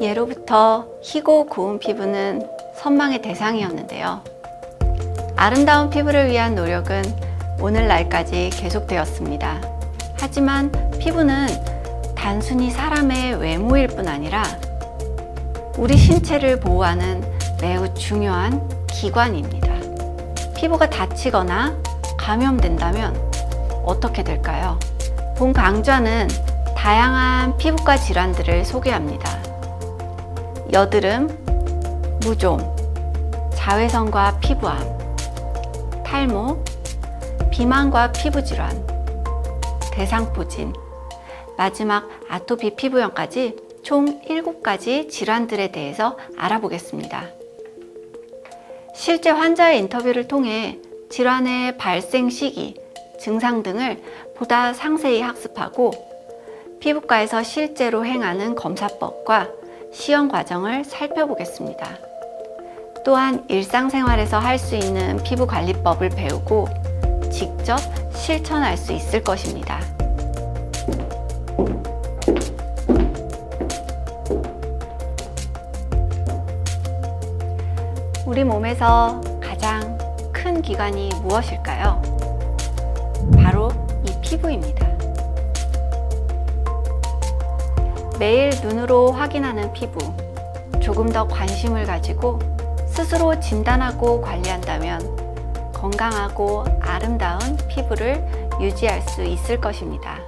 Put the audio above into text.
예로부터 희고 고운 피부는 선망의 대상이었는데요. 아름다운 피부를 위한 노력은 오늘날까지 계속되었습니다. 하지만 피부는 단순히 사람의 외모일 뿐 아니라 우리 신체를 보호하는 매우 중요한 기관입니다. 피부가 다치거나 감염된다면 어떻게 될까요? 본 강좌는 다양한 피부과 질환들을 소개합니다. 여드름, 무좀, 자외선과 피부암, 탈모, 비만과 피부질환, 대상포진, 마지막 아토피 피부염까지 총 7가지 질환들에 대해서 알아보겠습니다. 실제 환자의 인터뷰를 통해 질환의 발생 시기, 증상 등을 보다 상세히 학습하고 피부과에서 실제로 행하는 검사법과 시험 과정을 살펴보겠습니다. 또한 일상생활에서 할 수 있는 피부 관리법을 배우고 직접 실천할 수 있을 것입니다. 우리 몸에서 가장 큰 기관이 무엇일까요? 바로 이 피부입니다. 매일 눈으로 확인하는 피부, 조금 더 관심을 가지고 스스로 진단하고 관리한다면 건강하고 아름다운 피부를 유지할 수 있을 것입니다.